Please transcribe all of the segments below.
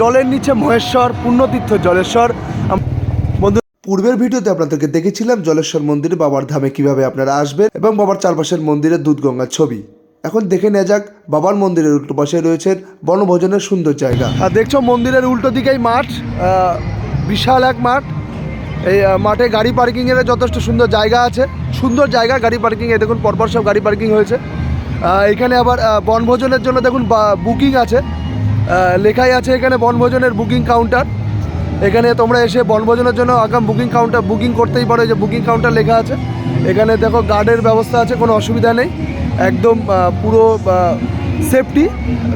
জলের নিচে মহেশ্বর পুণ্যতীর্থ জলেশ্বর। বন্ধু পূর্বের ভিডিওতে আপনাদেরকে দেখেছিলাম জলেশ্বর মন্দিরে বাবার ধামে কীভাবে আপনারা আসবেন এবং বাবার চারপাশের মন্দিরে দুধগঙ্গার ছবি। এখন দেখে নেওয়া যাক বাবার মন্দিরের উল্টো পাশে রয়েছেন বনভোজনের সুন্দর জায়গা। আর দেখছ মন্দিরের উল্টো দিকেই মাঠ বিশাল এক মাঠ। এই মাঠে গাড়ি পার্কিংয়ের যথেষ্ট সুন্দর জায়গা আছে। সুন্দর জায়গা গাড়ি পার্কিংয়ে দেখুন পরপর সব গাড়ি পার্কিং হয়েছে। এখানে আবার বনভোজনের জন্য দেখুন বুকিং আছে। লেখাই আছে এখানে বনভোজনের বুকিং কাউন্টার এখানে তোমরা এসে বনভোজনের জন্য আগাম বুকিং কাউন্টার বুকিং করতেই পারো যে বুকিং কাউন্টার লেখা আছে। এখানে দেখো গার্ডের ব্যবস্থা আছে, কোনো অসুবিধা নেই। একদম পুরো সেফটি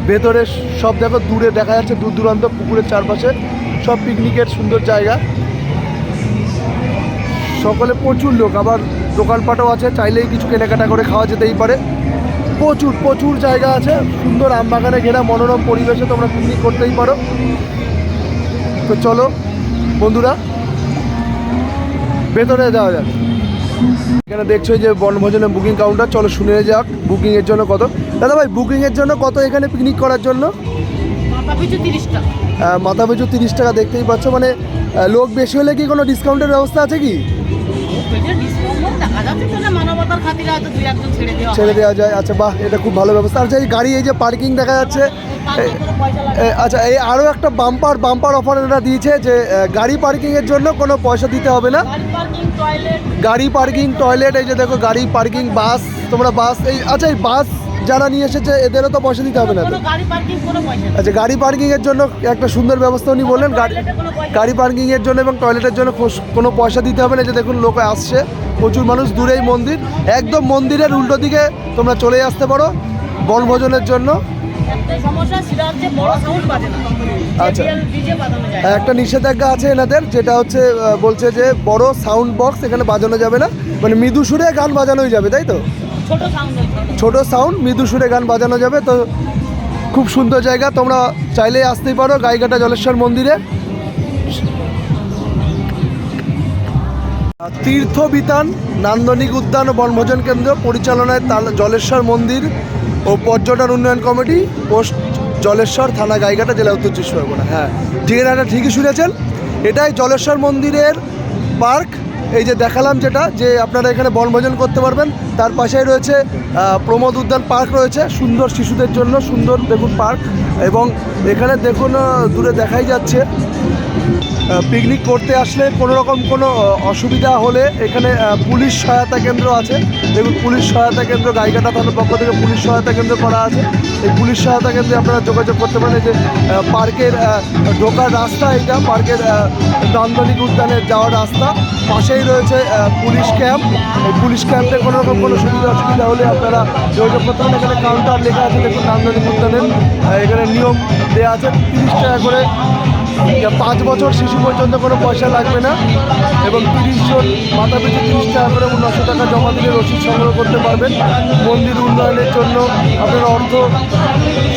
ভেতরে সব দেখো, দূরে দেখা যাচ্ছে দূর দূরান্ত, পুকুরের চারপাশে। সব পিকনিকের সুন্দর জায়গা। সকলে প্রচুর লোক, আবার দোকানপাটও আছে, চাইলেই কিছু কেনাকাটা করে খাওয়া যেতেই পারে। প্রচুর প্রচুর জায়গা আছে। সুন্দর আম বাগানে ঘেরা মনোরম পরিবেশে তোমরা পিকনিক করতেই পারো। তো চলো বন্ধুরা ভেতরে যাওয়া যাক। এখানে দেখছ যে বনভোজনের বুকিং কাউন্টার চলো শুনে যাক বুকিংয়ের জন্য কত। দাদা ভাই বুকিংয়ের জন্য কত এখানে পিকনিক করার জন্য? মাথা পিছু তিরিশ টাকা। মাথা পিছু তিরিশ টাকা দেখতেই পাচ্ছ। মানে লোক বেশি হলে কি কোনো ডিসকাউন্টের ব্যবস্থা আছে কি? ছেড়ে দেওয়া যায়। আচ্ছা বাহ এটা খুব ভালো ব্যবস্থা। আচ্ছা এই গাড়ি এই যে পার্কিং দেখা যাচ্ছে আচ্ছা এই আরও একটা বাম্পার বাম্পার অফার এটা দিয়েছে যে গাড়ি পার্কিংয়ের জন্য কোনো পয়সা দিতে হবে না। গাড়ি পার্কিং টয়লেট এই যে দেখো গাড়ি পার্কিং বাস তোমরা বাস এই আচ্ছা এই বাস যারা নিয়ে এসেছে এদেরও তো পয়সা দিতে হবে না আচ্ছা গাড়ি পার্কিংয়ের জন্য একটা সুন্দর ব্যবস্থা উনি বললেন গাড়ি গাড়ি পার্কিংয়ের জন্য এবং টয়লেটের জন্য কোনো পয়সা দিতে হবে না যে দেখুন লোক আসছে প্রচুর মানুষ দূরেই মন্দির একদম মন্দিরের উল্টো দিকে তোমরা চলে আসতে পারো বনভোজনের জন্য। আচ্ছা। একটা নিষেধাজ্ঞা আছে এনাদের যেটা হচ্ছে বলছে যে বড় সাউন্ড বক্স এখানে বাজানো যাবে না মানে মৃদু সুরে গান বাজানোই যাবে তাই তো? ছোট সাউন্ড মৃদু সুরে গান বাজানো যাবে, তো খুব সুন্দর জায়গা, তোমরা চাইলেই আসতেই পারো গাইঘাটা জলেশ্বর মন্দিরে। তীর্থ বিতান নান্দনিক উদ্যান ও বনভোজন কেন্দ্র পরিচালনায় তাল- জলেশ্বর মন্দির ও পর্যটন উন্নয়ন কমিটি, পোস্ট জলেশ্বর থানা গাইঘাটা জেলা উত্তর চব্বিশ পরগনা। হ্যাঁ ঠিকানাটা ঠিকই শুনেছেন। এটাই জলেশ্বর মন্দিরের পার্ক। এই যে দেখালাম যেটা, যে আপনারা এখানে বনভোজন করতে পারবেন। তার পাশেই রয়েছে প্রমোদ উদ্যান পার্ক রয়েছে, সুন্দর শিশুদের জন্য সুন্দর দেখুন পার্ক। এবং এখানে দেখুন দূরে দেখাই যাচ্ছে। পিকনিক করতে আসলে কোনো রকম কোনো অসুবিধা হলে এখানে পুলিশ সহায়তা কেন্দ্র আছে। দেখুন, পুলিশ সহায়তা কেন্দ্র, গাইঘাটা থানার পক্ষ থেকে পুলিশ সহায়তা কেন্দ্র করা আছে। এই পুলিশ সহায়তা কেন্দ্রে আপনারা যোগাযোগ করতে পারেন। যে পার্কের ঢোকার রাস্তা এটা, পার্কের নান্দনিক উদ্যানের যাওয়ার রাস্তা। পাশেই রয়েছে পুলিশ ক্যাম্প। এই পুলিশ ক্যাম্পে কোনো রকম কোনো সুবিধা অসুবিধা হলে আপনারা যোগাযোগ করতে পারেন। এখানে কাউন্টার লেখা আছে, দেখুন নান্দনিক উদ্যানের এখানে নিয়ম দেওয়া আছে, তিরিশ টাকা করে পাঁচ বছর শিশু পর্যন্ত কোনো পয়সা লাগবে না এবং তিরিশ জন মাথা পিছু তিরিশ টাকা করে নশো টাকা জমা দিলে রসিদ সংগ্রহ করতে পারবেন। মন্দির উন্নয়নের জন্য আপনারা অর্থ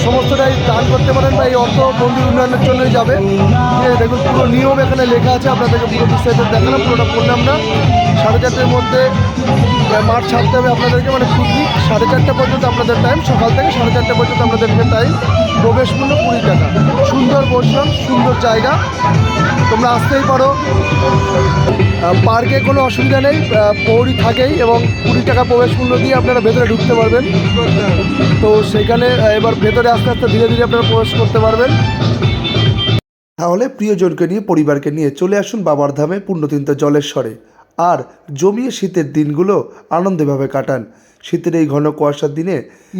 সমস্তটাই দান করতে পারেন বা এই অর্থ মন্দির উন্নয়নের জন্যই যাবে। দেখুন, পুরো নিয়ম এখানে লেখা আছে, আপনাদেরকে পুরো বিস্তারিত দেখালাম, পুরোটা বললাম না। সাড়ে চারটের মধ্যে মাঠ ছাড়তে হবে আপনাদেরকে মানে পিকনিক সাড়ে চারটে পর্যন্ত আপনাদের টাইম সকাল থেকে সাড়ে চারটে পর্যন্ত আপনাদেরকে টাইম প্রবেশ মূল্য কুড়ি টাকা। সুন্দর বসলাম সুন্দর জায়গা, তোমরা আসতেই পারো। পার্কে কোনো অসুবিধা নেই পৌরি থাকেই এবং কুড়ি টাকা প্রবেশ মূল্য দিয়ে আপনারা ভেতরে ঢুকতে পারবেন। তো সেখানে এবার ভেতরে আস্তে আস্তে ধীরে ধীরে আপনারা প্রবেশ করতে পারবেন। তাহলে প্রিয়জনকে নিয়ে, পরিবারকে নিয়ে চলে আসুন বাবার ধামে পুণ্যতীর্থ জলেশ্বরে। আর জমিয়ে শীতের দিনগুলো আনন্দেভাবে কাটান। শীতের এই ঘন কুয়াশার দিনে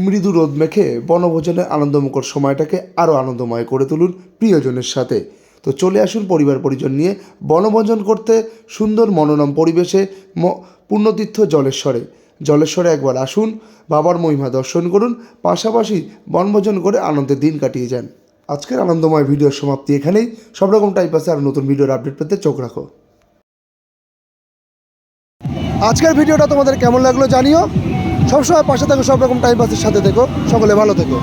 মৃদু রোদ মেখে বনভোজনের আনন্দমুখর সময়টাকে আরও আনন্দময় করে তুলুন প্রিয়জনের সাথে। তো চলে আসুন পরিবার পরিজন নিয়ে বনভোজন করতে সুন্দর মনোরম পরিবেশে ম পুণ্যতীর্থ জলেশ্বরে। জলেশ্বরে একবার আসুন, বাবার মহিমা দর্শন করুন, পাশাপাশি বনভোজন করে আনন্দের দিন কাটিয়ে যান। আজকের আনন্দময় ভিডিওর সমাপ্তি এখানেই। সব রকম টাইপাসে আর নতুন ভিডিওর আপডেট পেতে চোখ রাখো। আজকের ভিডিওটা তোমাদের কেমন লাগল জানিও। সবসময় পাশে থাকো, সব রকম টাইম পাসের সাথে দেখো সকলে ভালো থেকো।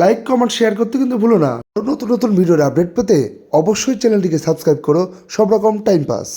লাইক কমেন্ট শেয়ার করতে কিন্তু ভুলো না। নতুন নতুন ভিডিওর আপডেট পেতে অবশ্যই চ্যানেলটিকে সাবস্ক্রাইব করো। সব রকম টাইম পাস